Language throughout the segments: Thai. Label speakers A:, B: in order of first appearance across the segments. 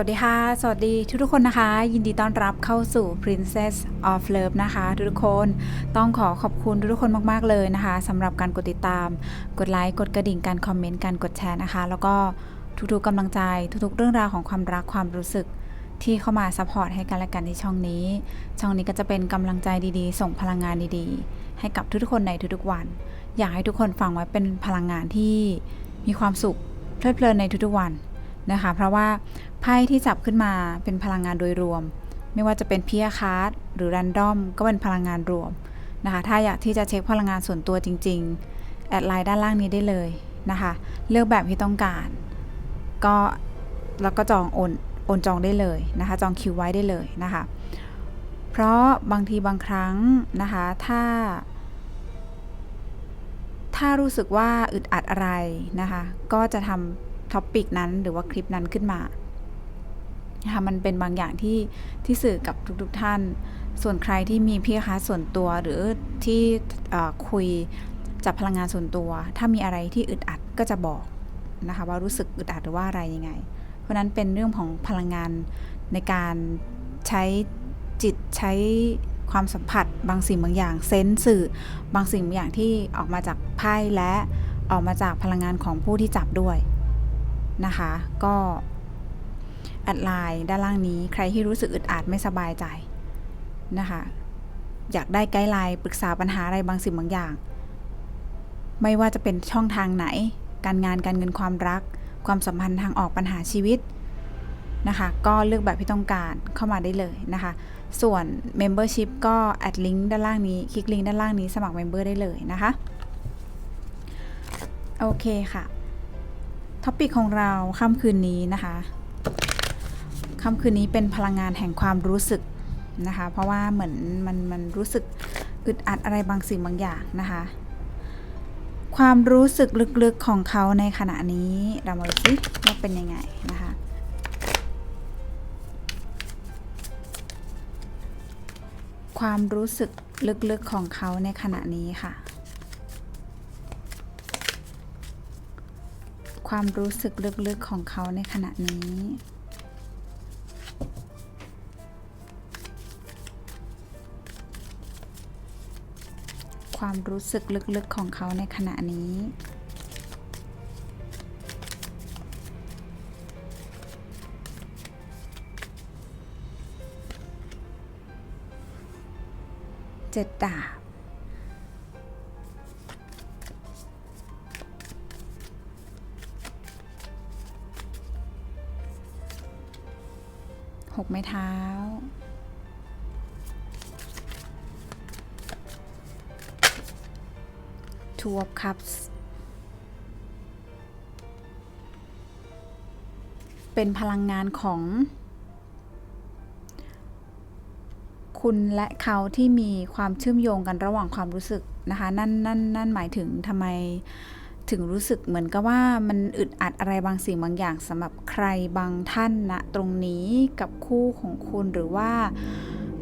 A: วัสดีค่ะ สวัสดีทุกทุกๆคนนะคะ ยินดีต้อนรับเข้าสู่ Princess of Love นะคะ ทุกทุกๆคนต้องขอขอบคุณทุกทุกๆคนมากๆเลยนะคะสำหรับการกดติดตาม กดไลค์ กดกระดิ่ง การคอมเมนต์ การกดแชร์นะคะ แล้วก็ทุกๆกำลังใจ ทุกๆ เรื่องราวของความรักความรู้สึกที่เข้ามาซัพพอร์ตให้กันและกันที่ช่องนี้ ช่องนี้ก็จะเป็นกำลังใจดีๆ ส่งพลังงานดีๆ ให้กับทุกๆคนในทุกๆวัน อยากให้ทุกคนฟังไว้เป็นพลังงานที่มีความสุขเพลิดเพลินในทุกๆวัน นะคะ เพราะว่าไพ่ที่จับขึ้นมาเป็นพลังงานโดยรวม ไม่ว่าจะเป็นเพียคาร์ดหรือแรนดอมก็เป็นพลังงานรวมนะคะ ถ้าอยากที่จะเช็คพลังงานส่วนตัวจริง ๆ แอดไลน์ด้านล่างนี้ได้เลยนะคะ เลือกแบบที่ต้องการ ก็แล้วก็จองโอนโอนจองได้เลยนะคะ จองคิวไว้ได้เลยนะคะ เพราะบางทีบางครั้งนะคะ ถ้า ถ้ารู้สึกว่าอึดอัดอะไรนะคะ ก็จะทำ ท็อปปิกนั้นหรือว่าคลิปนั้นขึ้นมานะคะมันเป็นบางอย่างที่ที่สื่อกับทุกๆทท่าน ส่วนใครที่มีพี่ค้าส่วนตัวหรือที่คุยจับพลังงานส่วนตัว ถ้ามีอะไรที่อึดอัดก็จะบอกนะคะว่ารู้สึกอึดอัดหรือว่าอะไรยังไง เพราะฉะนั้นเป็นเรื่องของพลังงานในการใช้จิตใช้ความสัมผัสบางสิ่งบางอย่างเซนส์สื่อบางสิ่งบางอย่างที่ออกมาจากไพ่และออกมาจากพลังงานของผู้ที่จับด้วย นะคะ ก็แอดไลน์ด้านล่างนี้ใครที่รู้สึกอึดอัดไม่สบายใจนะคะ อยากได้ไกด์ไลน์ปรึกษาปัญหาอะไรบางสิ่งบางอย่าง ไม่ว่าจะเป็นช่องทางไหน การงานการเงินความรัก ความสัมพันธ์ทางออกปัญหาชีวิตนะคะก็เลือกแบบที่ต้องการเข้ามาได้เลยนะคะ ส่วน Membership ก็แอดลิงก์ด้านล่างนี้ คลิกลิงก์ด้านล่างนี้สมัคร Member ได้เลยนะคะ โอเคค่ะ ท็อปิกของเราค่ำคืนนี้นะคะค่ำคืนนี้เป็นพลังงานแห่งความรู้สึกนะคะ เพราะว่าเหมือนมันมันรู้สึกอึดอัดอะไรบางสิ่งบางอย่างนะคะ ความรู้สึกลึกๆของเขาในขณะนี้เรามาดูสิว่าเป็นยังไงนะคะความรู้สึกลึกๆของเขาในขณะนี้ค่ะ ความรู้สึกลึกๆของเขาในขณะนี้ความรู้สึกลึกๆของเขาในขณะนี้ เจ็ดดาบ หกไม้เท้า Two of Cups เป็นพลังงานของ คุณและเขาที่มีความเชื่อมโยงกันระหว่างความรู้สึกนะคะ นั่นนั่นนั่นหมายถึงทำไม ถึงรู้สึกเหมือนกับว่ามันอึดอัดอะไรบางสิ่งบางอย่างสำหรับใครบางท่านณนะตรงนี้กับคู่ของคุณหรือว่า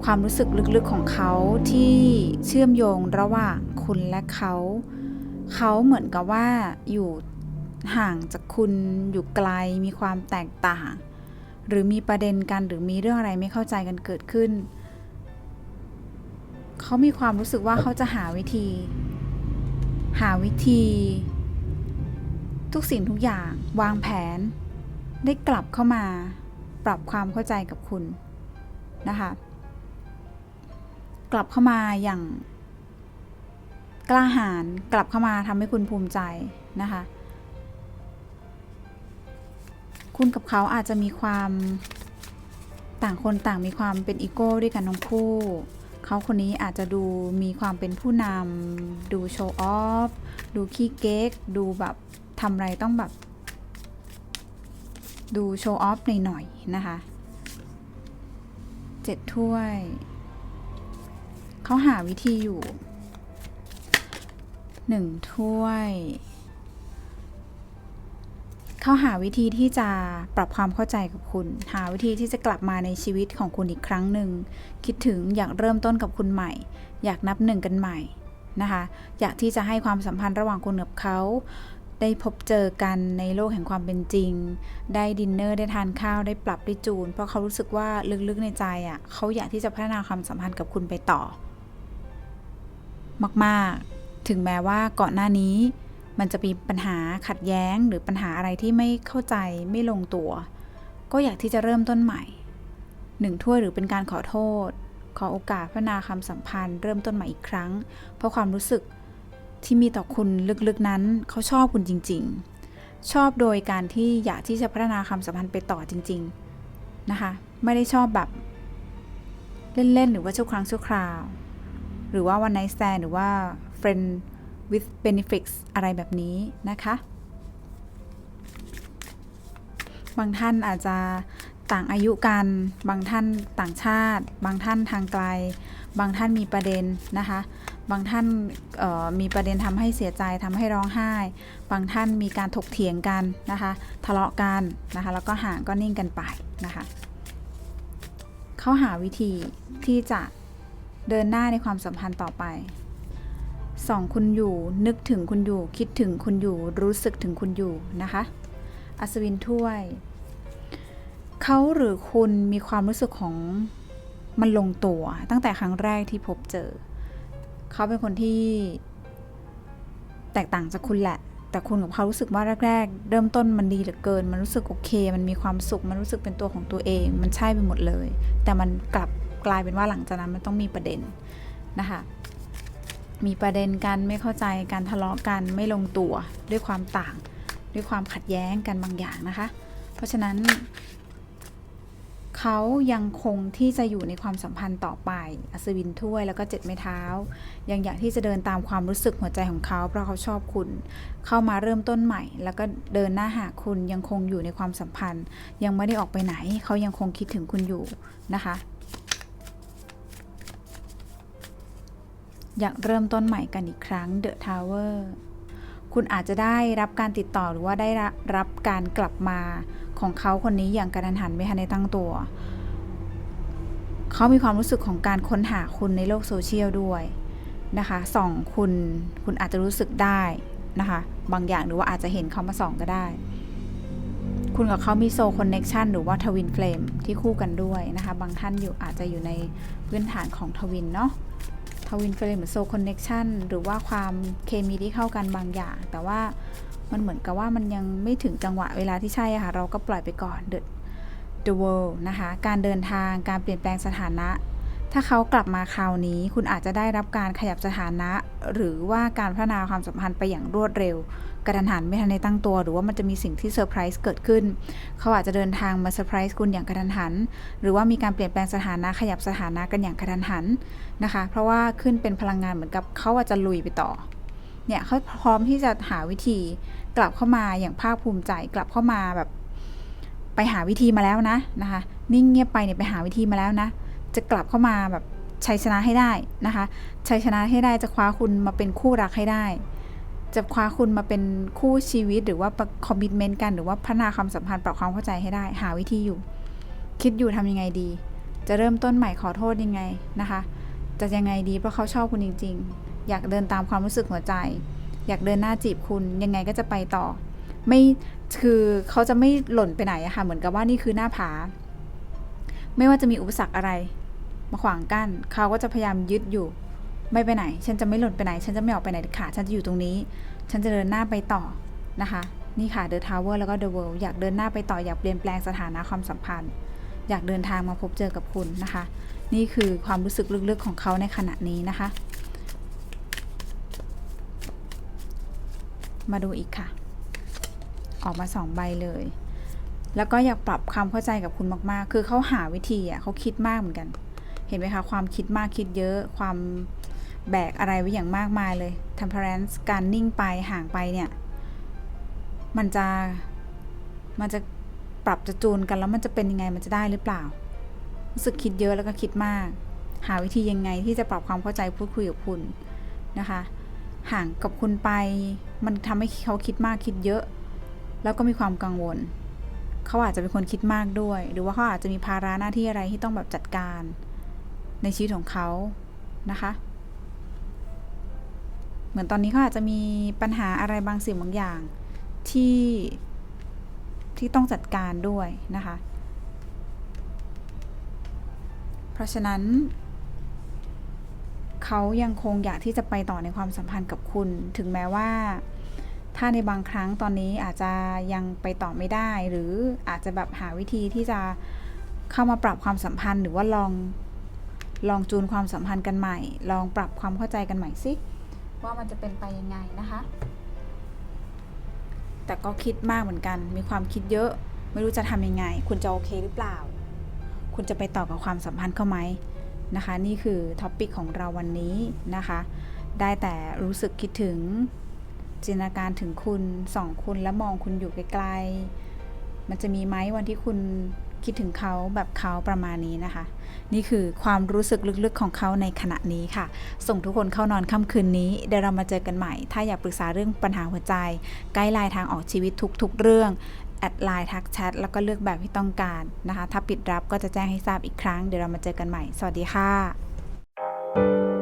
A: ความรู้สึกลึกๆของเขาที่เชื่อมโยงระหว่างคุณและเขา เขาเหมือนกับว่าอยู่ห่างจากคุณอยู่ไกลมีความแตกต่าง หรือมีประเด็นกันหรือมีเรื่องอะไรไม่เข้าใจกันเกิดขึ้น เขามีความรู้สึกว่าเขาจะหาวิธี หาวิธี ทุกสิ่งทุกอย่างวางแผน ได้กลับเข้ามา ปรับความเข้าใจกับคุณนะคะกลับเข้ามาอย่าง กล้าหาญกลับเข้ามาทำให้คุณภูมิใจนะคะ คุณกับเขาอาจจะมีความต่างคนต่างมีความเป็นอีโก้ด้วยกันทั้งคู่ เขาคนนี้อาจจะดูมีความเป็นผู้นำดูโชว์ออฟ ดูขี้เก๊ก ดูแบบ ทำอะไรต้องแบบ ดูโชว์ออฟหน่อยๆนะคะเจ็ดถ้วย เขาหาวิธีอยู่หนึ่งถ้วย เขาหาวิธีที่จะปรับความเข้าใจกับคุณ หาวิธีที่จะกลับมาในชีวิตของคุณอีกครั้งหนึ่ง คิดถึงอยากเริ่มต้นกับคุณใหม่ อยากนับหนึ่งกันใหม่นะคะ อยากที่จะให้ความสัมพันธ์ระหว่างคุณกับเขา ได้พบเจอกันในโลกแห่งความเป็นจริง ได้ดินเนอร์ได้ทานข้าวได้ปรับได้จูน เพราะเขารู้สึกว่าลึกๆในใจอะเขาอยากที่จะพัฒนาความสัมพันธ์กับคุณไปต่อ มากๆ ถึงแม้ว่าก่อนหน้านี้ มันจะมีปัญหาขัดแย้งหรือปัญหาอะไรที่ไม่เข้าใจไม่ลงตัว ก็อยากที่จะเริ่มต้นใหม่หนึ่งถ้วยหรือเป็นการขอโทษ ขอโอกาสพัฒนาความสัมพันธ์ เริ่มต้นใหม่อีกครั้ง เพราะความรู้สึก ที่มีต่อคุณลึกๆนั้นเขาชอบคุณจริง ๆ ชอบโดยการที่อยากที่จะพัฒนาความสัมพันธ์ไปต่อจริง ๆ นะคะ ไม่ได้ชอบแบบ เล่น ๆ หรือว่าชั่วครั้งชั่วคราว หรือว่าวันไน t ์แ n d หรือว่า friend with benefits อะไรแบบนี้นะคะ บางท่านอาจจะ ต่างอายุกัน บางท่านต่างชาติ บางท่านทางไกล บางท่านมีประเด็นนะคะ บางท่านมีประเด็นทำให้เสียใจทำให้ร้องไห้ บางท่านมีการถกเถียงกันนะคะ ทะเลาะกันนะคะ แล้วก็ห่างก็นิ่งกันไปนะคะ เขาหาวิธีที่จะเดินหน้าในความสัมพันธ์ต่อไปสองคุณอยู่นึกถึงคุณอยู่ คิดถึงคุณอยู่รู้สึกถึงคุณอยู่นะคะ อัศวินถ้วย เขาหรือคุณมีความรู้สึกของมันลงตัว ตั้งแต่ครั้งแรกที่พบเจอ เขาเป็นคนที่ แตกต่างจากคุณแหละ แต่คุณกับเขารู้สึกว่าแรก ๆ เริ่มต้นมันดีเหลือเกิน มันรู้สึกโอเค มันมีความสุข มันรู้สึกเป็นตัวของตัวเอง มันใช่ไปหมดเลย แต่มันกลับกลายเป็นว่าหลังจากนั้นมันต้องมีประเด็นนะคะมีประเด็นกันไม่เข้าใจการทะเลาะกันไม่ลงตัวด้วยความต่าง ด้วยความขัดแย้งกันบางอย่างนะคะ เพราะฉะนั้น เขายังคงที่จะอยู่ในความสัมพันธ์ต่อไป อัศวินถ้วยแล้วก็เจ็ดไม้เท้า ยังอยากที่จะเดินตามความรู้สึกหัวใจของเขา เพราะเขาชอบคุณ เข้ามาเริ่มต้นใหม่ แล้วก็เดินหน้าหาคุณยังคงอยู่ในความสัมพันธ์ ยังไม่ได้ออกไปไหน เขายังคงคิดถึงคุณอยู่นะคะ อยากเริ่มต้นใหม่กันอีกครั้ง The Tower คุณอาจจะได้รับการติดต่อหรือว่าได้รับการกลับมาของเขาคนนี้อย่างกระทันหันไม่ทันได้ตั้งตัว เขามีความรู้สึกของการค้นหาคุณในโลกโซเชียลด้วยนะคะส่องคุณคุณอาจจะรู้สึกได้นะคะบางอย่างหรือว่าอาจจะเห็นเขามาส่องก็ได้ คุณกับเขามีโซคอนเน็ชันหรือว่าทวินเฟลมที่คู่กันด้วยนะคะ บางท่านอยู่อาจจะอยู่ในพื้นฐานของทวินเนาะ ทวินเฟลมหรือโซคอนเน็ชันหรือว่าความเคมีที่เข้ากันบางอย่าง แต่ว่ามันเหมือนกับว่ามันยังไม่ถึงจังหวะเวลาที่ใช่ค่ะ เราก็ปล่อยไปก่อน the the world นะคะ การเดินทางการเปลี่ยนแปลงสถานะ ถ้าเขากลับมาคราวนี้ คุณอาจจะได้รับการขยับสถานะ หรือว่าการพัฒนาความสัมพันธ์ไปอย่างรวดเร็ว กระทันหันไม่ทันในตั้งตัว หรือว่ามันจะมีสิ่งที่เซอร์ไพรส์เกิดขึ้น เขาอาจจะเดินทางมาเซอร์ไพรส์คุณอย่างกระทันหัน หรือว่ามีการเปลี่ยนแปลงสถานะขยับสถานะกันอย่างกระทันหันนะคะ เพราะว่าขึ้นเป็นพลังงานเหมือนกับเขาอาจจะลุยไปต่อเนี่ยเขาพร้อมที่จะหาวิธีกลับเข้ามาอย่างภาคภูมิใจกลับเข้ามาแบบ ไปหาวิธีมาแล้วนะนะคะ นิ่งเงียบไปเนี่ยไปหาวิธีมาแล้วนะ จะกลับเข้ามาแบบชัยชนะให้ได้นะคะชัยชนะให้ได้จะคว้าคุณมาเป็นคู่รักให้ได้ จะคว้าคุณมาเป็นคู่ชีวิตหรือว่าคอมมิชเมนต์กันหรือว่าพัฒนาความสัมพันธ์ปรับความเข้าใจให้ได้ หาวิธีอยู่ คิดอยู่ทำยังไงดี จะเริ่มต้นใหม่ขอโทษยังไงนะคะ จะยังไงดีเพราะเขาชอบคุณจริง ๆ อยากเดินตามความรู้สึกหัวใจ อยากเดินหน้าจีบคุณยังไงก็จะไปต่อ ไม่คือเขาจะไม่หล่นไปไหนอะค่ะเหมือนกับว่านี่คือหน้าผา ไม่ว่าจะมีอุปสรรคอะไร มาขวางกัน้นเขาก็จะพยายามยึดอยู่ ไม่ไปไหน ฉันจะไม่หล่นไปไหน ฉันจะไม่ออกไปไหนค่ะฉันจะอยู่ตรงนี้ ฉันจะเดินหน้าไปต่อนะคะ นี่ค่ะ The Tower แล้วก็ The World อยากเดินหน้าไปต่ออยากเปลี่ยนแปลงสถานะความสัมพันธ์ อยากเดินทางมาพบเจอกับคุณนะคะ นี่คือความรู้สึกลึกๆของเขาในขณะนี้นะคะ มาดูอีกค่ะ ออกมาสองใบเลยแล้วก็อยากปรับความเข้าใจกับคุณมาก ๆ คือเขาหาวิธีอะเขาคิดมากเหมือนกัน ห็นไหมคะ ความคิดมากคิดเยอะความแบกอะไรไว้อย่างมากมายเลย temperance การนิ่งไปห่างไปเนี่ย มันจะ มันจะปรับจะจูนกันแล้วมันจะเป็นยังไงมันจะได้หรือเปล่า รู้สึกคิดเยอะแล้วก็คิดมาก หาวิธียังไงที่จะปรับความเข้าใจพูดคุยกับคุณนะคะ ห่างกับคุณไป มันทำให้เขาคิดมากคิดเยอะ แล้วก็มีความกังวล เขาอาจจะเป็นคนคิดมากด้วย หรือว่าเขาอาจจะมีภาระหน้าที่อะไรที่ต้องแบบจัดการ ในชีวิตของเขานะคะ เหมือนตอนนี้เขาอาจจะมีปัญหาอะไรบางสิ่งบางอย่างที่ที่ต้องจัดการด้วยนะคะ เพราะฉะนั้น เขายังคงอยากที่จะไปต่อในความสัมพันธ์กับคุณ ถึงแม้ว่า ถ้าในบางครั้งตอนนี้อาจจะยังไปต่อไม่ได้ หรืออาจจะแบบหาวิธีที่จะเข้ามาปรับความสัมพันธ์ หรือว่าลอง ลองจูนความสัมพันธ์กันใหม่ ลองปรับความเข้าใจกันใหม่สิว่ามันจะเป็นไปยังไงนะคะ แต่ก็คิดมากเหมือนกัน มีความคิดเยอะ ไม่รู้จะทำยังไง คุณจะโอเคหรือเปล่า คุณจะไปต่อกับความสัมพันธ์เข้าไหมนะคะ นี่คือท็อปิกของเราวันนี้นะคะ ได้แต่รู้สึกคิดถึงจินตนาการถึงคุณสองคุณและมองคุณอยู่ไกลๆมันจะมีไหมวันที่คุณ คิดถึงเขาแบบเขาประมาณนี้นะคะ นี่คือความรู้สึกลึกๆของเขาในขณะนี้ค่ะ ส่งทุกคนเข้านอนค่ำคืนนี้เดี๋ยวเรามาเจอกันใหม่ ถ้าอยากปรึกษาเรื่องปัญหาหัวใจใกล้ไลน์ทางออกชีวิตทุกๆ เรื่องแอดไลน์ทักแชทแล้วก็เลือกแบบที่ต้องการนะคะ ถ้าปิดรับก็จะแจ้งให้ทราบอีกครั้ง เดี๋ยวเรามาเจอกันใหม่ สวัสดีค่ะ